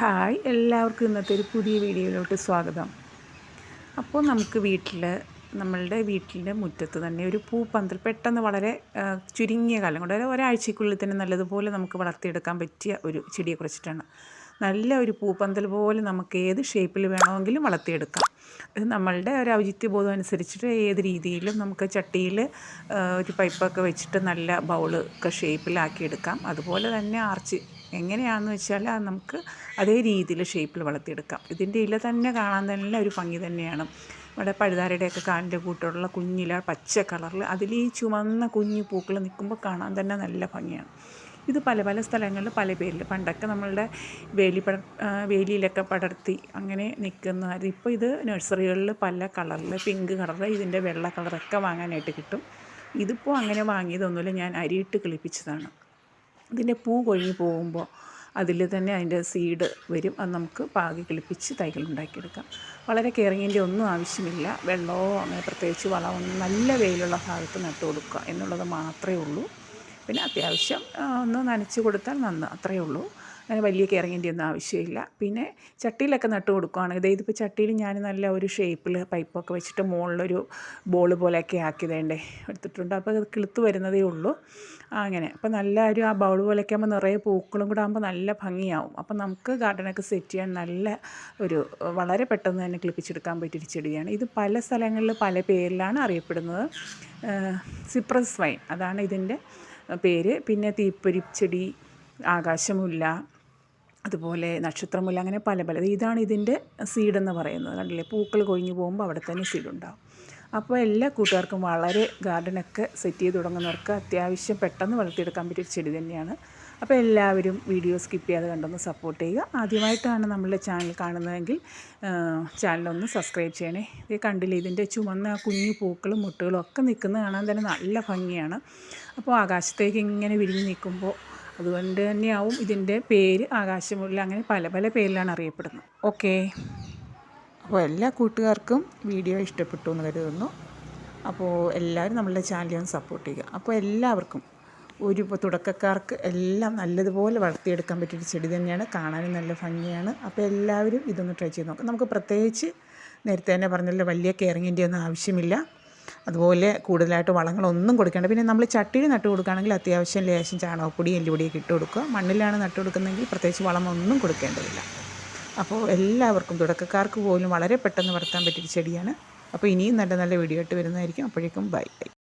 Hi എല്ലാവർക്കും ഇന്നത്തെ ഒരു പുതിയ വീഡിയോയിലോട്ട് സ്വാഗതം. അപ്പോൾ നമുക്ക് വീട്ടിൽ നമ്മളുടെ വീട്ടിന്റെ മുറ്റത്ത് തന്നെ ഒരു പൂപ്പന്തൽ പെട്ടെന്ന് വളരെ ചുരുങ്ങിയ കാലം കൊണ്ട് ഒരാഴ്ചക്കുള്ളിൽ തന്നെ നല്ലതുപോലെ നമുക്ക് വളർത്തിയെടുക്കാൻ പറ്റിയ ഒരു ചെടിയെ കുറിച്ചിട്ടാണ്. നല്ല ഒരു പൂപ്പന്തൽ പോലെ നമുക്ക് ഏത് ഷേപ്പിൽ വേണമെങ്കിലും വളർത്തിയെടുക്കാം. ഇത് നമ്മളുടെ ഒരു ഔചിത്യബോധം അനുസരിച്ചിട്ട് ഏത് രീതിയിലും നമുക്ക് ചട്ടിയിൽ ഒരു പൈപ്പൊക്കെ വെച്ചിട്ട് നല്ല ബൗൾ ഒക്കെ ഷേപ്പിലാക്കിയെടുക്കാം അതുപോലെ തന്നെ ആർച്ച് എങ്ങനെയാണെന്ന് വെച്ചാൽ അത് നമുക്ക് അതേ രീതിയിൽ ഷേപ്പിൽ വളർത്തിയെടുക്കാം. ഇതിന്റെ ഇല തന്നെ കാണാൻ തന്നെ ഒരു ഭംഗി തന്നെയാണ്. നമ്മുടെ പഴുതാരയുടെയൊക്കെ കാലിന്റെ കൂട്ടുള്ള കുഞ്ഞില പച്ച കളറിൽ അതിൽ ഈ ചുമന്ന കുഞ്ഞു പൂക്കൾ നിൽക്കുമ്പോൾ കാണാൻ തന്നെ നല്ല ഭംഗിയാണ്. ഇത് പല പല സ്ഥലങ്ങളിൽ പല പേരിൽ പണ്ടൊക്കെ നമ്മളുടെ വേലി പട വേലിയിലൊക്കെ പടർത്തി അങ്ങനെ നിൽക്കുന്നതായിരുന്നു. ഇപ്പോൾ ഇത് നഴ്സറികളിൽ പല കളറിൽ പിങ്ക് കളർ ഇതിന്റെ വെള്ള കളറൊക്കെ വാങ്ങാനായിട്ട് കിട്ടും. ഇതിപ്പോൾ അങ്ങനെ വാങ്ങിയതൊന്നുമില്ല. ഞാൻ അരിയിട്ട് കിളിപ്പിച്ചതാണ്. ഇതിന്റെ പൂ കൊഴിഞ്ഞു പോകുമ്പോൾ അതിൽ തന്നെ അതിന്റെ സീഡ് വരും. അത് നമുക്ക് പാകി കിളിപ്പിച്ച് തൈകൾ ഉണ്ടാക്കിയെടുക്കാം. വളരെ കെയറിങ്ങിന്റെ ഒന്നും ആവശ്യമില്ല. വെള്ളമോ അങ്ങനെ പ്രത്യേകിച്ച് വളമൊന്നും നല്ല വെയിലുള്ള ഭാഗത്ത് നട്ടു കൊടുക്കുക എന്നുള്ളത് മാത്രമേ ഉള്ളൂ. പിന്നെ അത്യാവശ്യം ഒന്ന് നനച്ച് കൊടുത്താൽ നന്ന് അത്രയേ ഉള്ളൂ. അങ്ങനെ വലിയ കെയറിങ്ങിന്റെ ഒന്നും ആവശ്യമില്ല. പിന്നെ ചട്ടിയിലൊക്കെ നട്ട് കൊടുക്കുകയാണെങ്കിൽ ദേ ഇതിപ്പോൾ ചട്ടിയിൽ ഞാൻ നല്ല ഒരു ഷേപ്പിൽ പൈപ്പൊക്കെ വെച്ചിട്ട് മുകളിലൊരു ബോൾ പോലെയൊക്കെ ആക്കിയതേണ്ടേ എടുത്തിട്ടുണ്ട്. അപ്പോൾ അത് കിളുത്ത് വരുന്നതേ ഉള്ളൂ. അങ്ങനെ. അപ്പോൾ നല്ല ഒരു ആ ബൗൾ പോലെയൊക്കെ ആകുമ്പോൾ നിറയെ പൂക്കളും കൂടെ ആകുമ്പോൾ നല്ല ഭംഗിയാവും. അപ്പോൾ നമുക്ക് ഗാർഡനൊക്കെ സെറ്റ് ചെയ്യാൻ നല്ല ഒരു വളരെ പെട്ടെന്ന് തന്നെ കിളിപ്പിച്ചെടുക്കാൻ പറ്റിയൊരു ചെടിയാണ്. ഇത് പല സ്ഥലങ്ങളിൽ പല പേരിലാണ് അറിയപ്പെടുന്നത്. Cypress wine. അതാണ് ഇതിന്റെ പേര്. പിന്നെ തീപ്പൊരിച്ചെടി ആകാശമുല്ല അതുപോലെ നക്ഷത്രമുല്ല അങ്ങനെ പല പല. ഇതാണ് ഇതിന്റെ സീഡെന്ന് പറയുന്നത്. കണ്ടില്ലേ? പൂക്കൾ കൊഴിഞ്ഞു പോകുമ്പോൾ അവിടെ തന്നെ സീഡ് ഉണ്ടാവും. അപ്പോൾ എല്ലാ കൂട്ടുകാർക്കും വളരെ ഗാർഡനൊക്കെ സെറ്റ് ചെയ്ത് തുടങ്ങുന്നവർക്ക് അത്യാവശ്യം പെട്ടെന്ന് വളർത്തിയെടുക്കാൻ പറ്റിയ ചെടി തന്നെയാണ്. അപ്പോൾ എല്ലാവരും വീഡിയോ സ്കിപ്പ് ചെയ്യാതെ കണ്ടൊന്ന് സപ്പോർട്ട് ചെയ്യുക. ആദ്യമായിട്ടാണ് നമ്മളുടെ ചാനൽ കാണുന്നതെങ്കിൽ ചാനലൊന്ന് സബ്സ്ക്രൈബ് ചെയ്യണേ. ഇത് കണ്ടില്ലേ ഇതിന്റെ ചുമന്ന കുഞ്ഞു പൂക്കളും മുട്ടുകളും ഒക്കെ നിൽക്കുന്നത് കാണാൻ തന്നെ നല്ല ഭംഗിയാണ്. അപ്പോൾ ആകാശത്തേക്ക് ഇങ്ങനെ വിരിഞ്ഞ് നിൽക്കുമ്പോൾ അതുകൊണ്ട് തന്നെയാവും ഇതിന്റെ പേര് ആകാശമുള്ള അങ്ങനെ പല പല പേരിലാണ് അറിയപ്പെടുന്നത്. ഓക്കേ. അപ്പോൾ എല്ലാ കൂട്ടുകാർക്കും വീഡിയോ ഇഷ്ടപ്പെട്ടു എന്ന് കരുതുന്നു. അപ്പോൾ എല്ലാവരും നമ്മളുടെ ചാനലിൽ ഒന്ന് സപ്പോർട്ട് ചെയ്യുക. അപ്പോൾ എല്ലാവർക്കും ഒരു തുടക്കക്കാർക്ക് എല്ലാം നല്ലതുപോലെ വളർത്തിയെടുക്കാൻ പറ്റിയൊരു ചെടി തന്നെയാണ്. കാണാനും നല്ല ഭംഗിയാണ്. അപ്പോൾ എല്ലാവരും ഇതൊന്ന് ട്രൈ ചെയ്ത് നോക്കാം. നമുക്ക് പ്രത്യേകിച്ച് നേരത്തെ തന്നെ പറഞ്ഞല്ലോ വലിയ കെയറിങ്ങിന്റെ ഒന്നും ആവശ്യമില്ല. അതുപോലെ കൂടുതലായിട്ട് വളങ്ങളൊന്നും കൊടുക്കേണ്ട. പിന്നെ നമ്മൾ ചട്ടിയിൽ നട്ട് കൊടുക്കുകയാണെങ്കിൽ അത്യാവശ്യം ലേശം ചാണകപ്പൊടി എല്ലുപൊടിയൊക്കെ ഇട്ട് കൊടുക്കുക. മണ്ണിലാണ് നട്ട് കൊടുക്കുന്നതെങ്കിൽ പ്രത്യേകിച്ച് വളമൊന്നും കൊടുക്കേണ്ടതില്ല. അപ്പോൾ എല്ലാവർക്കും തുടക്കക്കാർക്ക് പോലും വളരെ പെട്ടെന്ന് വളർത്താൻ പറ്റിയ ചെടിയാണ്. അപ്പോൾ ഇനിയും നല്ല നല്ല വീഡിയോ ആയിട്ട് വരുന്നതായിരിക്കും. അപ്പോഴേക്കും ബൈ ബൈ